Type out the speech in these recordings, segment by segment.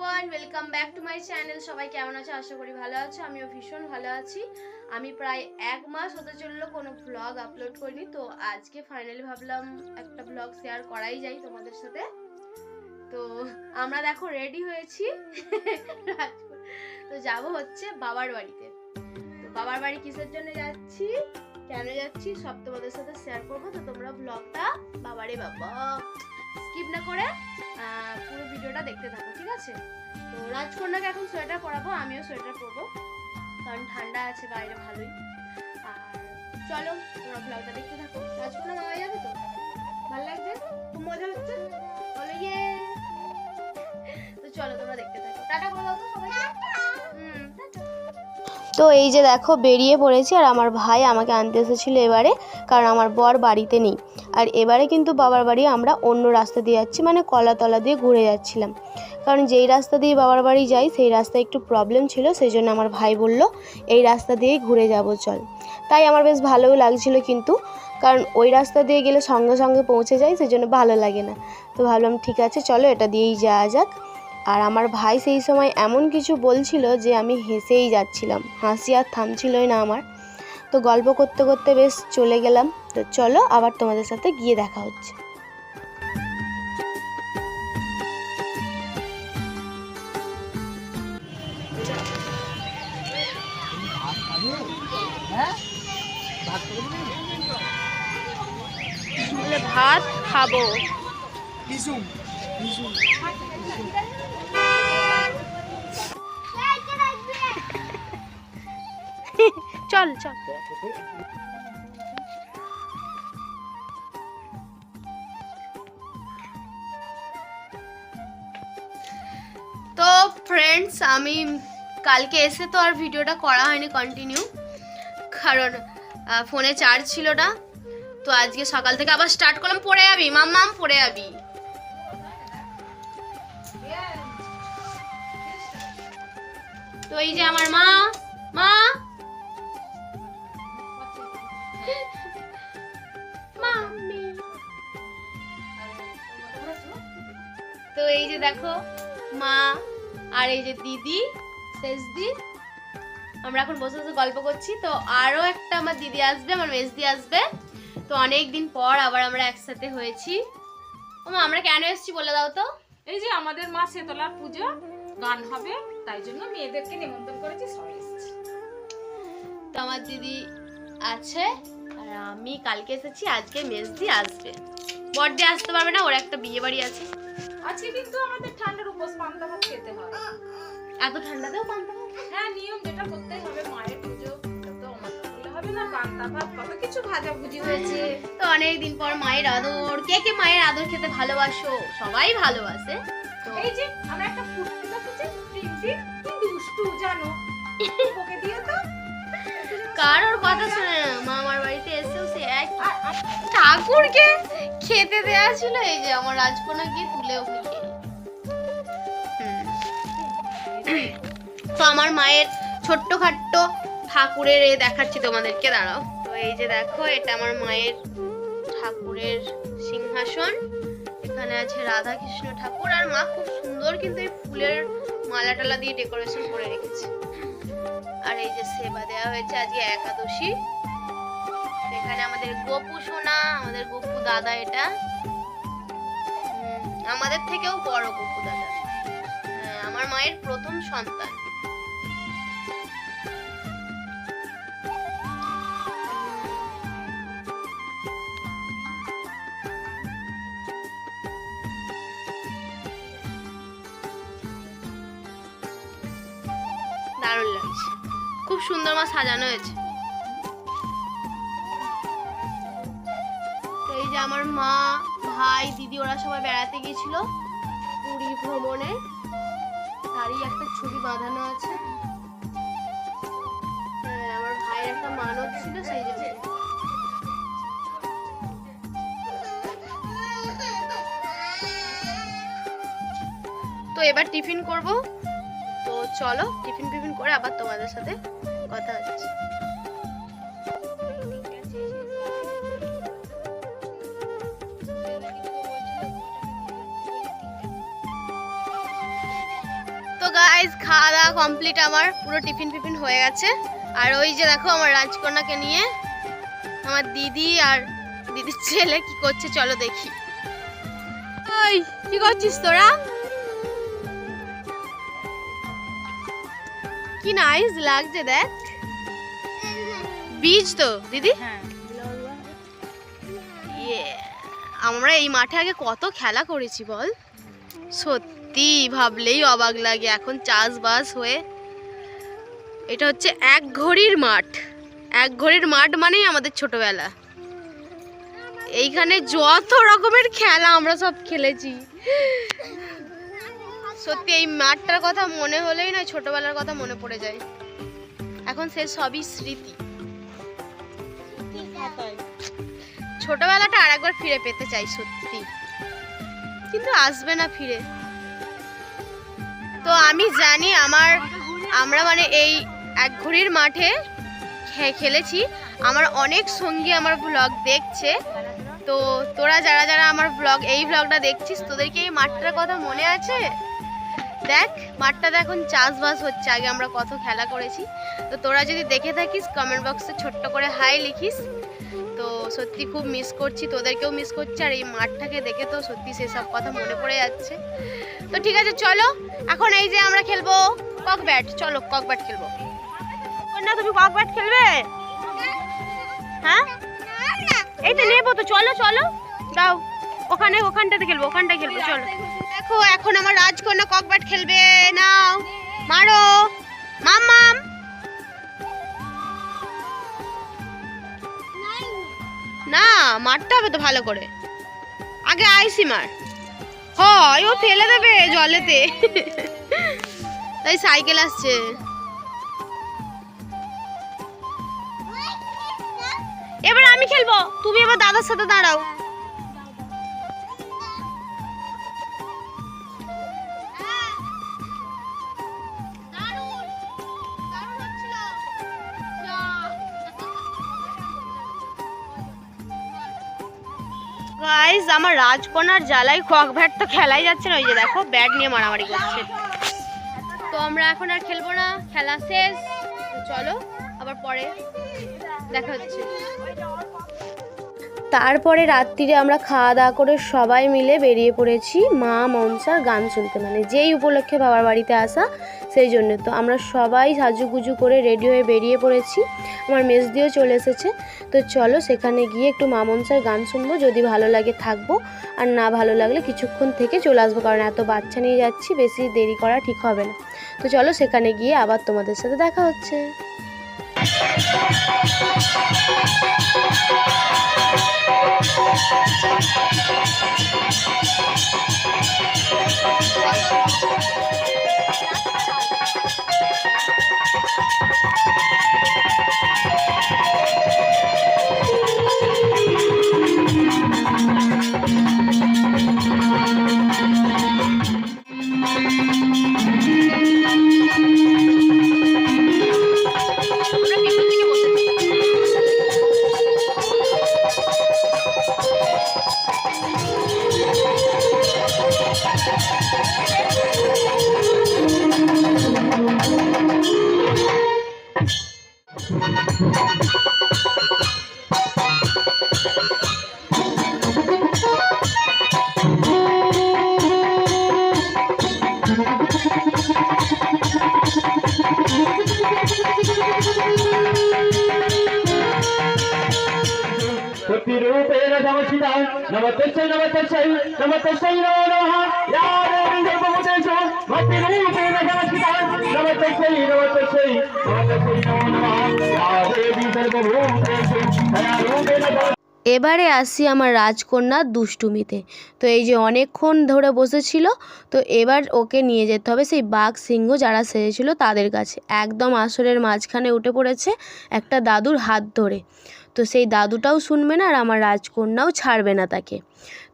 Everyone welcome back to my channel সবাই কেমন আছো? আশা করি ভালো আছো। আমিও ভীষণ ভালো আছি। আমি প্রায় এক মাস হতে চলল কোনো ভ্লগ আপলোড করিনি, তো আজকে ফাইনালি ভাবলাম একটা ভ্লগ শেয়ার করাই যায় তোমাদের সাথে। তো আমরা দেখো রেডি হয়েছি। তো যাব হচ্ছে বাবার বাড়িতে। তো বাবার বাড়ি কিসের জন্য যাচ্ছি? কেন যাচ্ছি? সব তোমাদের সাথে শেয়ার করব। তো তোমরা ব্লগটা বাবারে বাবা। স্কিপ না করে পুরো ভিডিওটা দেখতে থাকো, ঠিক আছে? তো রাজকন্যাকে এখন সোয়েটার পরাবো, আমিও সোয়েটার পরবো, কারণ ঠান্ডা আছে বাইরে ভালোই। চলো, তোমরা ব্লগটা দেখতে থাকো। রাজকন্যা মামা যাবে তো? ভালো লাগছে? খুব মজা হচ্ছে? বলো ইয়ে। তো চলো, তোমরা দেখতে থাকো। টাটা করে দাও তো সবাইকে। হুম তো এই যে দেখো, বেরিয়ে পড়েছি, আর আমার ভাই আমাকে আনতে এসেছিল এবারে, কারণ আমার বর বাড়িতে নেই। আর এবারে কিন্তু বাবার বাড়ি আমরা অন্য রাস্তা দিয়ে যাচ্ছি মানে কলাতলা দিয়ে ঘুরে যাচ্ছিলাম। কারণ যেই রাস্তা দিয়ে বাবার বাড়ি যাই, সেই রাস্তায় একটু প্রবলেম ছিল সেই জন্য আমার ভাই বলল, এই রাস্তা দিয়েই ঘুরে যাব, চল। তাই আমার বেশ ভালোও লাগছিল কিন্তু, কারণ ওই রাস্তা দিয়ে গেলে সঙ্গে সঙ্গে পৌঁছে যাই সেই জন্য ভালো লাগে না। তো ভাবলাম, ঠিক আছে, চলো, এটা দিয়েই যাওয়া যাক। আর আমার ভাই সেই সময় এমন কিছু বলছিল যে আমি হেসেই যাচ্ছিলাম, হাসি আর থামছিলই না আমার। তো গল্প করতে করতে বেশ চলে গেলাম। তো চলো আবার তোমাদের সাথে গিয়ে দেখা হচ্ছে। ভাত খাব। চল চল। তো ফ্রেন্ডস আমি কালকে এসে তো আর ভিডিওটা করা হয়নি কন্টিনিউ কারণ ফোনে চার্জ ছিল না, তো আজকে সকাল থেকে আবার স্টার্ট করলাম, পড়ে যাবি মাম্মাম পড়ে যাবি। তো এই যে আমার মা মা মাম্মি। তো এই যে দেখো মা আর এই যে দিদি শেষদি। আমরা এখন বসে বসে গল্প করছি। তো আরও একটা আমার দিদি আসবে আমার মেজদি আসবে। তো অনেক দিন পর আবার আমরা একসাথে হয়েছি। ও মা আমরা কেন এসেছি বলে দাও তো। এই যে আমাদের মা শেতলার পুজো গান হবে তাই জন্য মেয়েদেরকে নিমন্ত্রণ করেছি সবাই এসেছি। তো আমার দিদি আছে। আমি কালকে এসেছি আজকে মেজদি আসবে। বর্ডে আসতে পারবে না ওর একটা বিয়ে বাড়ি আছে। আজকে কিন্তু আমাদের ঠান্ডার উপোস পান্তা ভাত খেতে হবে এত ঠান্ডাতেও পান্তা ভাত? হ্যাঁ নিয়ম যেটা করতেই হবে মায়ের পুজো তো করলে হবে না পান্তা ভাত কত কিছু ভাজা ভুজি হয়েছে। তো অনেক দিন পর মায়ের আদর। কে কে মায়ের আদর খেতে ভালোবাসো? সবাই ভালোবাসে। তো এই যে আমরা একটা দেখেছি কি দুষ্টু জানো? ওকে দিয়ে তো। কারোর কথা শুনে না মামার বাড়িতে এসেও সে এক ঠাকুরকে খেতে দেয়া ছিল এই যে আমার রাজকন্যা গিয়ে তুলে ওকে তো আমার মায়ের ছোট্ট খাট্ট ঠাকুরের এ দেখাচ্ছি তোমাদেরকে দাঁড়াও। তো এই যে দেখো এটা আমার মায়ের ঠাকুরের সিংহাসন। এখানে আছে রাধা কৃষ্ণ ঠাকুর। আর মা খুব সুন্দর কিন্তু এই ফুলের মালা টালা দিয়ে ডেকোরেশন করে রেখেছে। আর এই যে সেবা দেওয়া হয়েছে আজকে একাদশী। এখানে আমাদের গোপু সোনা আমাদের গোপু দাদা এটা। আমাদের থেকেও বড় গোপু দাদা। হ্যাঁ, আমার মায়ের প্রথম সন্তান। সুন্দর সাজানো হয়েছে। এই যে আমার মা, ভাই, দিদি, ওরা সবাই বেড়াতে গেছিল পুরী ভ্রমণে। তারই একটা ছবি বাঁধানো আছে। আমার ভাইয়ের একটা মানত ছিল, সেই জন্য। তো এবার টিফিন করব। তো চলো, টিফিন টিফিন করে আবার তোমাদের সাথে কথা হচ্ছে। গাইজ খাওয়া দাওয়া কমপ্লিট আমার, পুরো টিফিন ফিফিন হয়ে গেছে। আর ওই যে দেখো আমার রাজকন্যাকে নিয়ে আমার দিদি আর দিদির ছেলে কি করছে, চলো দেখি। কি করছিস তোরা? কি নাইস লাগছে দেখ। বীজ তো দিদি? হ্যাঁ। আমরা এই মাঠে আগে কত খেলা করেছি বল? সত্যি ভাবলেই অবাক লাগে এখন চাষবাস হয়ে। এটা হচ্ছে এক ঘড়ির মাঠ। এক ঘড়ির মাঠ মানেই আমাদের ছোটবেলা। এইখানে যত রকমের খেলা আমরা সব খেলেছি। সত্যি, এই মাঠটার কথা মনে হলেই না ছোটবেলার কথা মনে পড়ে যায়। এখন সে সবই স্মৃতি। ছোটবেলাটা আর একবার ফিরে পেতে চাই, সত্যি। কিন্তু আসবে না ফিরে। তো আমি জানি আমার, আমরা মানে এই এক ঘড়ির মাঠে খেলেছি। আমার অনেক সঙ্গী আমার ব্লগ দেখছে। তো তোরা যারা যারা আমার ব্লগ এই ব্লগটা দেখছিস তোদেরকে এই মাঠটার কথা মনে আছে? দেখ মাঠটাতে এখন চাষবাস হচ্ছে, আগে আমরা কত খেলা করেছি। তো তোরা যদি দেখে থাকিস কমেন্ট বক্সে ছোট্ট করে হাই লিখিস। তো সত্যি খুব মিস করছি, তোদেরকেও মিস করছি, আর এই মাঠটাকে দেখে তো সত্যি সেসব কথা মনে পড়ে যাচ্ছে। তো ঠিক আছে, চলো, এখন এই যে আমরা খেলব কক ব্যাট চলো কক ব্যাট খেলব। না তুমি কক ব্যাট খেলবে? হ্যাঁ? এই তো নেব তো, চলো চলো, দাও, ওখানে, ওখানটাতে খেলব, ওখানটায় খেলব, চলো। দেখো, এখন আমার রাজকন্যা কক ব্যাট খেলবে। নাও, মারো। মাম মাম। না, মারতে হবে তো ভালো করে। আগে আইসি মার। হয়, ও ফেলে দেবে জলেতে। তাই সাইকেল আসছে। এবার আমি খেলব। তুমি এবার দাদার সাথে দাঁড়াও। গাইস আমার রাজকন্যার জ্বালাই কক ব্যাট তো খেলাই যাচ্ছে না, ওই যে দেখো, ব্যাট নিয়ে মারামারি করছে। তো আমরা এখন আর খেলব না, খেলা শেষ। চলো, আবার পরে দেখা হচ্ছে। তারপরে রাত্রিরে আমরা খাওয়া দাওয়া করে সবাই মিলে বেরিয়ে পড়েছি মা মনসার গান শুনতে মানে যেই উপলক্ষে বাবার বাড়িতে আসা সেই জন্য। তো আমরা সবাই সাজুগুজু করে রেডি হয়ে বেরিয়ে পড়েছি। আমার মেজ দিয়েও চলে এসেছে। তো চলো সেখানে গিয়ে একটু মা মনসার গান শুনব, যদি ভালো লাগে থাকব। আর না ভালো লাগলে কিছুক্ষণ থেকে চলে আসব, কারণ এত বাচ্চা নিয়ে যাচ্ছি, বেশি দেরি করা ঠিক হবে না। তো চলো সেখানে গিয়ে আবার তোমাদের সাথে দেখা হচ্ছে। আমরা प्रतिरूपेण समचिता नमस्तस्यै नमस्तस्यै नमस्तस्यै नमो नमः या देवी सर्वभूतेषु प्रतिरूपेण समचिता नमस्तस्यै नमस्तस्यै नमस्तस्यै नमो नमः या देवी सर्वभूतेषु दयारूपेण समचिता এবারে আসি আমার রাজকন্যার দুষ্টুমিতে। তো এই যে অনেকক্ষণ ধরে বসেছিল, তো এবার ওকে নিয়ে যেতে হবে সেই বাঘ সিংহ যারা সেজেছিল তাদের কাছে। একদম আসরের মাঝখানে উঠে পড়েছে একটা দাদুর হাত ধরে। তো সেই দাদুটাও শুনবে না আর আমার রাজকন্যাও ছাড়বে না তাকে।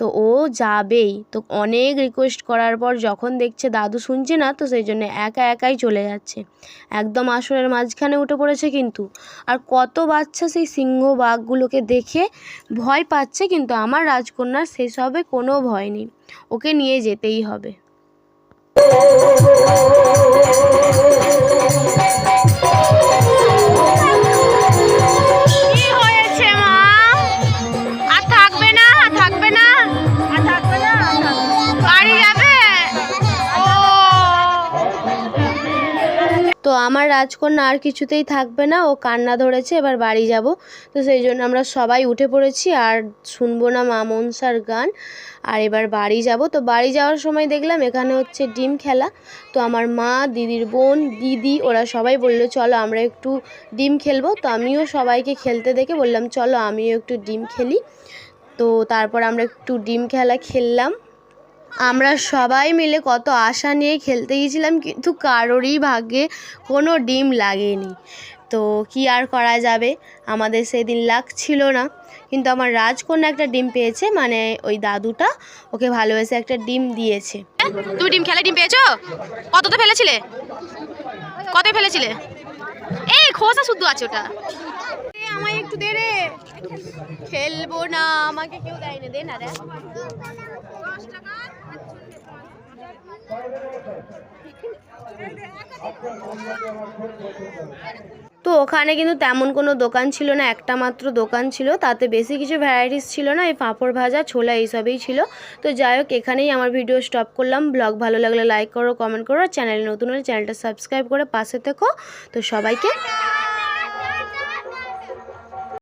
তো ও যাবেই। তো অনেক রিকোয়েস্ট করার পর যখন দেখছে দাদু শুনছে না, তো সেই জন্য একা একাই চলে যাচ্ছে। একদম আসরের মাঝখানে উঠে পড়েছে কিন্তু। আর কত বাচ্চা সেই সিংহ বাঘগুলোকে দেখে ভয় পাচ্ছে কিন্তু আমার রাজকন্যার সেসবে কোনো ভয় নেই। ওকে নিয়ে যেতেই হবে। আমার রাজকন্যা আর কিছুতেই থাকবে না, ও কান্না ধরেছে, এবার বাড়ি যাব। তো সেই জন্য আমরা সবাই উঠে পড়েছি আর শুনব না মা মনসার গান, আর এবার বাড়ি যাব। তো বাড়ি যাওয়ার সময় দেখলাম এখানে হচ্ছে ডিম খেলা। তো আমার মা, দিদির বোন, দিদি, ওরা সবাই বলল, চলো আমরা একটু ডিম খেলব। তো আমিও সবাইকে খেলতে দেখে বললাম, চলো আমিও একটু ডিম খেলি। তো তারপর আমরা একটু ডিম খেলা খেললাম। আমরা সবাই মিলে কত আশা নিয়ে খেলতে গিয়েছিলাম, কিন্তু কারোরই ভাগ্যে কোনো ডিম লাগেনি। তো কি আর করা যাবে? আমাদের সেদিন লাক ছিল না। কিন্তু আমার রাজকন্যা একটা ডিম পেয়েছে মানে ওই দাদুটা ওকে ভালোবেসে একটা ডিম দিয়েছে। তুমি ডিম খেলে ডিম পেয়েছ? কততে ফেলেছিলে? কত ফেলেছিলে? এই খোসা শুদ্ধ আছে ওটা। আমায় একটু দে রে। খেলব না, আমাকে কেউ দেয় না, দে না রে তো ওখানে কিন্তু তেমন কোনো দোকান ছিল না, একটা মাত্র দোকান ছিল। তাতে বেশি কিছু ভ্যারাইটিস ছিল না, এই পাঁপড় ভাজা, ছোলা এইসবই ছিল। তো যাই হোক, এখানেই আমার ভিডিও স্টপ করলাম। ব্লগ ভালো লাগলে লাইক করো কমেন্ট করো চ্যানেল নতুন হলে চ্যানেলটা সাবস্ক্রাইব করে পাশে থেকো। তো সবাইকে